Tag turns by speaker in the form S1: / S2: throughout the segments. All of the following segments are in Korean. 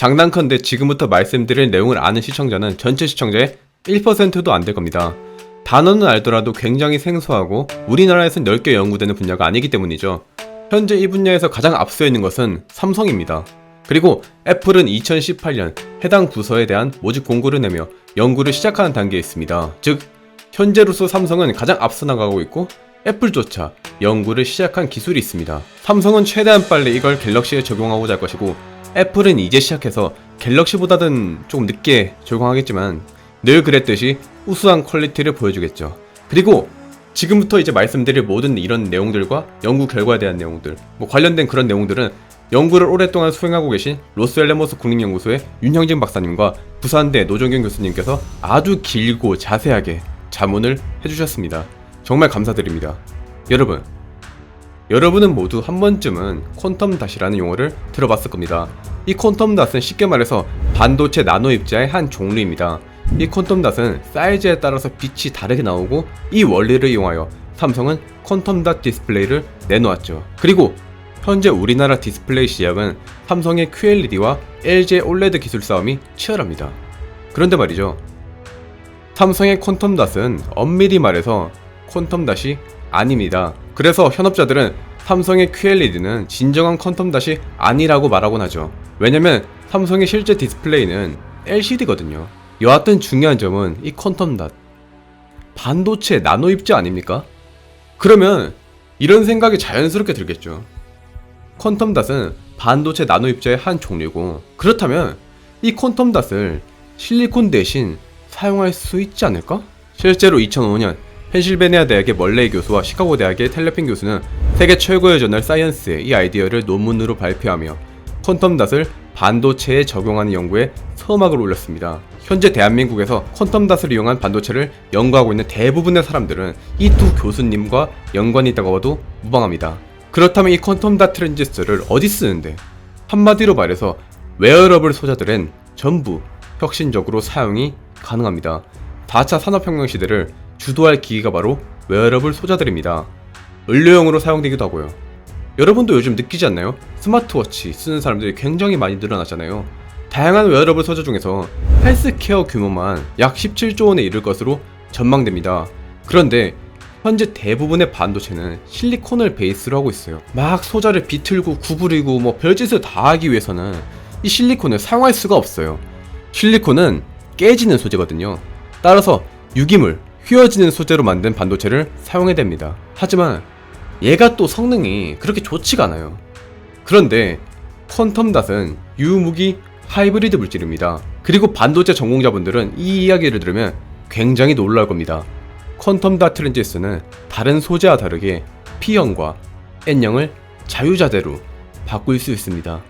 S1: 장난컨대 지금부터 말씀드릴 내용을 아는 시청자는 전체 시청자의 1%도 안 될 겁니다. 단어는 알더라도 굉장히 생소하고 우리나라에선 넓게 연구되는 분야가 아니기 때문이죠. 현재 이 분야에서 가장 앞서 있는 것은 삼성입니다. 그리고 애플은 2018년 해당 부서에 대한 모집 공고를 내며 연구를 시작하는 단계에 있습니다. 즉, 현재로서 삼성은 가장 앞서 나가고 있고 애플조차 연구를 시작한 기술이 있습니다. 삼성은 최대한 빨리 이걸 갤럭시에 적용하고자 할 것이고 애플은 이제 시작해서 갤럭시보다는 조금 늦게 적용하겠지만 늘 그랬듯이 우수한 퀄리티를 보여주겠죠. 그리고 지금부터 이제 말씀드릴 모든 이런 내용들과 연구 결과에 대한 내용들, 뭐 관련된 그런 내용들은 연구를 오랫동안 수행하고 계신 로스엘레모스 국립연구소의 윤형진 박사님과 부산대 노종균 교수님께서 아주 길고 자세하게 자문을 해주셨습니다. 정말 감사드립니다. 여러분, 여러분은 모두 한 번쯤은 퀀텀 닷이라는 용어를 들어봤을 겁니다. 이 퀀텀 닷은 쉽게 말해서 반도체 나노 입자의 한 종류입니다. 이 퀀텀 닷은 사이즈에 따라서 빛이 다르게 나오고 이 원리를 이용하여 삼성은 퀀텀 닷 디스플레이를 내놓았죠. 그리고 현재 우리나라 디스플레이 시장은 삼성의 QLED와 LG의 OLED 기술 싸움이 치열합니다. 그런데 말이죠. 삼성의 퀀텀 닷은 엄밀히 말해서 퀀텀 닷이 아닙니다. 그래서 현업자들은 삼성의 QLED는 진정한 퀀텀 닷이 아니라고 말하곤 하죠. 왜냐면 삼성의 실제 디스플레이는 LCD거든요. 여하튼 중요한 점은 이 퀀텀 닷. 반도체 나노 입자 아닙니까? 그러면 이런 생각이 자연스럽게 들겠죠. 퀀텀 닷은 반도체 나노 입자의 한 종류고 그렇다면 이 퀀텀 닷을 실리콘 대신 사용할 수 있지 않을까? 실제로 2005년 펜실베니아 대학의 멀레이 교수와 시카고 대학의 텔레핀 교수는 세계 최고의 저널 사이언스에 이 아이디어를 논문으로 발표하며 퀀텀 닷을 반도체에 적용하는 연구에 서막을 올렸습니다. 현재 대한민국에서 퀀텀 닷을 이용한 반도체를 연구하고 있는 대부분의 사람들은 이 두 교수님과 연관이 있다고 봐도 무방합니다. 그렇다면 이 퀀텀 닷 트랜지스터를 어디 쓰는데? 한마디로 말해서 웨어러블 소자들은 전부 혁신적으로 사용이 가능합니다. 4차 산업혁명 시대를 주도할 기기가 바로 웨어러블 소자들입니다. 의료용으로 사용되기도 하고요. 여러분도 요즘 느끼지 않나요? 스마트워치 쓰는 사람들이 굉장히 많이 늘어났잖아요. 다양한 웨어러블 소자 중에서 헬스케어 규모만 약 17조 원에 이를 것으로 전망됩니다. 그런데 현재 대부분의 반도체는 실리콘을 베이스로 하고 있어요. 막 소자를 비틀고 구부리고 뭐 별짓을 다 하기 위해서는 이 실리콘을 사용할 수가 없어요. 실리콘은 깨지는 소재거든요. 따라서 유기물, 휘어지는 소재로 만든 반도체를 사용해야 됩니다. 하지만 얘가 또 성능이 그렇게 좋지가 않아요. 그런데 퀀텀 닷은 유무기 하이브리드 물질입니다. 그리고 반도체 전공자분들은 이 이야기를 들으면 굉장히 놀랄 겁니다. 퀀텀 닷 트랜지스는 다른 소재와 다르게 P형과 N형을 자유자재로 바꿀 수 있습니다.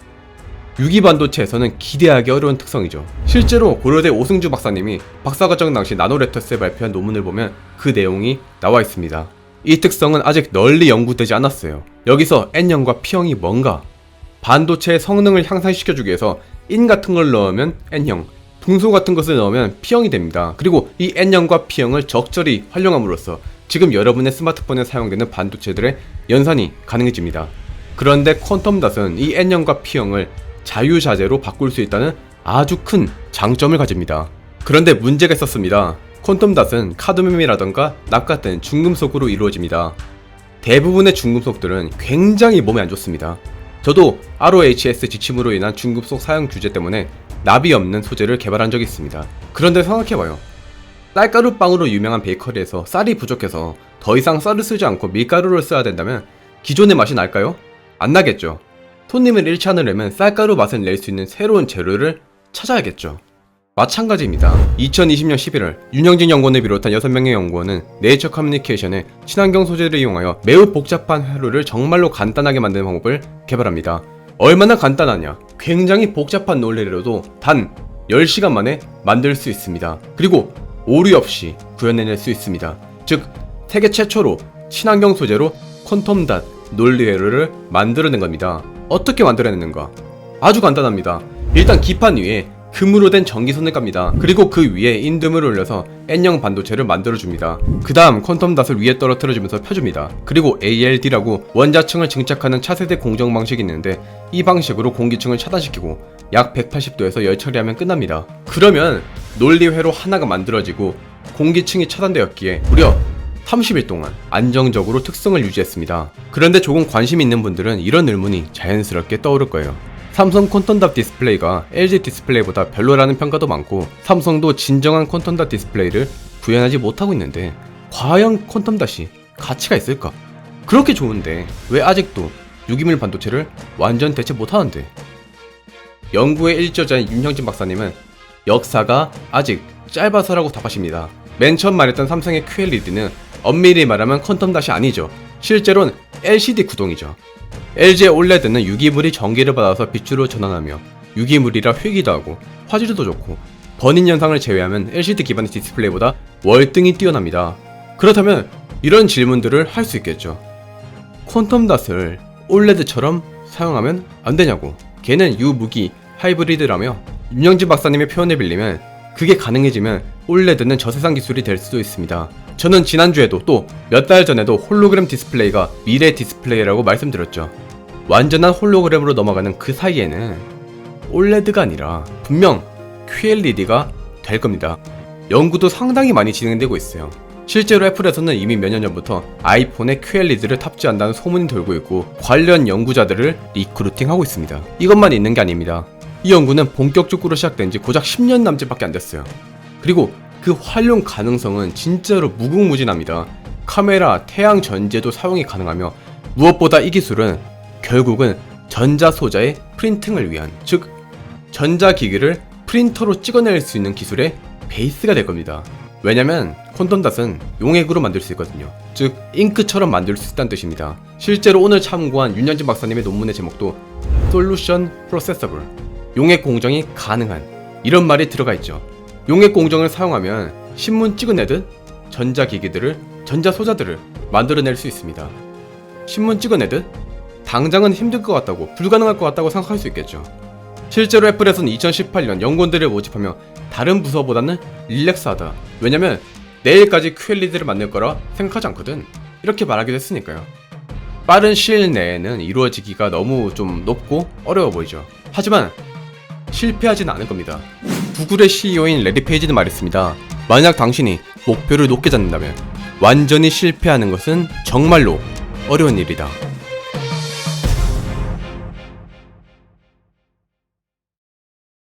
S1: 유기 반도체에서는 기대하기 어려운 특성이죠. 실제로 고려대 오승주 박사님이 박사과정 당시 나노레터스에 발표한 논문을 보면 그 내용이 나와 있습니다. 이 특성은 아직 널리 연구되지 않았어요. 여기서 N형과 P형이 뭔가? 반도체의 성능을 향상시켜주기 위해서 인 같은 걸 넣으면 N형, 붕소 같은 것을 넣으면 P형이 됩니다. 그리고 이 N형과 P형을 적절히 활용함으로써 지금 여러분의 스마트폰에 사용되는 반도체들의 연산이 가능해집니다. 그런데 퀀텀 닷은 이 N형과 P형을 자유자재로 바꿀 수 있다는 아주 큰 장점을 가집니다. 그런데 문제가 있었습니다. 퀀텀 닷은 카드뮴이라던가 납 같은 중금속으로 이루어집니다. 대부분의 중금속들은 굉장히 몸에 안 좋습니다. 저도 ROHS 지침으로 인한 중금속 사용 규제 때문에 납이 없는 소재를 개발한 적이 있습니다. 그런데 생각해봐요. 쌀가루 빵으로 유명한 베이커리에서 쌀이 부족해서 더 이상 쌀을 쓰지 않고 밀가루를 써야 된다면 기존의 맛이 날까요? 안 나겠죠. 손님을 잃지 않으려면 쌀가루 맛을 낼 수 있는 새로운 재료를 찾아야겠죠. 마찬가지입니다. 2020년 11월 윤영진 연구원을 비롯한 6명의 연구원은 네이처 커뮤니케이션의 친환경 소재를 이용하여 매우 복잡한 회로를 정말로 간단하게 만드는 방법을 개발합니다. 얼마나 간단하냐? 굉장히 복잡한 논리로도 단 10시간 만에 만들 수 있습니다. 그리고 오류 없이 구현해낼 수 있습니다. 즉, 세계 최초로 친환경 소재로 퀀텀 닷 논리 회로를 만들어낸 겁니다. 어떻게 만들어냈는가? 아주 간단합니다. 일단 기판 위에 금으로 된 전기선을 깝니다. 그리고 그 위에 인듬을 올려서 N형 반도체를 만들어줍니다. 그 다음 퀀텀 닷을 위에 떨어뜨려주면서 펴줍니다. 그리고 ALD라고 원자층을 증착하는 차세대 공정 방식이 있는데 이 방식으로 공기층을 차단시키고 약 180도에서 열 처리하면 끝납니다. 그러면 논리회로 하나가 만들어지고 공기층이 차단되었기에 무려 30일 동안 안정적으로 특성을 유지했습니다. 그런데 조금 관심 있는 분들은 이런 의문이 자연스럽게 떠오를 거예요. 삼성 콘턴답 디스플레이가 LG 디스플레이보다 별로라는 평가도 많고 삼성도 진정한 콘턴답 디스플레이를 구현하지 못하고 있는데 과연 콘텀닷이 가치가 있을까? 그렇게 좋은데 왜 아직도 유기물 반도체를 완전 대체 못하는데? 연구의 일조자인 윤형진 박사님은 역사가 아직 짧아서라고 답하십니다. 맨 처음 말했던 삼성의 QLED는 엄밀히 말하면 퀀텀 닷이 아니죠. 실제로는 LCD 구동이죠. LG의 OLED는 유기물이 전기를 받아서 빛으로 전환하며 유기물이라 회기도 하고 화질도 좋고 번인 현상을 제외하면 LCD 기반의 디스플레이보다 월등히 뛰어납니다. 그렇다면 이런 질문들을 할 수 있겠죠. 퀀텀 닷을 OLED처럼 사용하면 안 되냐고. 걔는 유무기 하이브리드라며 윤영진 박사님의 표현을 빌리면 그게 가능해지면 OLED는 저세상 기술이 될 수도 있습니다. 저는 지난주에도 또 몇 달 전에도 홀로그램 디스플레이가 미래 디스플레이라고 말씀드렸죠. 완전한 홀로그램으로 넘어가는 그 사이에는 OLED가 아니라 분명 QLED가 될 겁니다. 연구도 상당히 많이 진행되고 있어요. 실제로 애플에서는 이미 몇 년 전부터 아이폰에 QLED를 탑재한다는 소문이 돌고 있고 관련 연구자들을 리크루팅하고 있습니다. 이것만 있는 게 아닙니다. 이 연구는 본격적으로 시작된 지 고작 10년 남짓밖에 안 됐어요. 그리고 그 활용 가능성은 진짜로 무궁무진합니다. 카메라, 태양 전지에도 사용이 가능하며 무엇보다 이 기술은 결국은 전자 소자의 프린팅을 위한 즉 전자 기기를 프린터로 찍어낼 수 있는 기술의 베이스가 될 겁니다. 왜냐면 콘돈닷은 용액으로 만들 수 있거든요. 즉 잉크처럼 만들 수 있다는 뜻입니다. 실제로 오늘 참고한 윤현진 박사님의 논문의 제목도 솔루션 프로세서블 용액 공정이 가능한 이런 말이 들어가 있죠. 용액 공정을 사용하면 신문 찍어내듯 전자기기들을 전자 소자들을 만들어낼 수 있습니다. 신문 찍어내듯 당장은 힘들 것 같다고 불가능할 것 같다고 생각할 수 있겠죠. 실제로 애플에서는 2018년 연구원들을 모집하며 다른 부서보다는 릴렉스하다. 왜냐면 내일까지 QLED를 만들 거라 생각하지 않거든. 이렇게 말하기도 했으니까요. 빠른 시일 내에는 이루어지기가 너무 좀 높고 어려워 보이죠. 하지만 실패하지는 않을 겁니다. 구글의 CEO인 레디 페이지는 말했습니다. 만약 당신이 목표를 높게 잡는다면 완전히 실패하는 것은 정말로 어려운 일이다.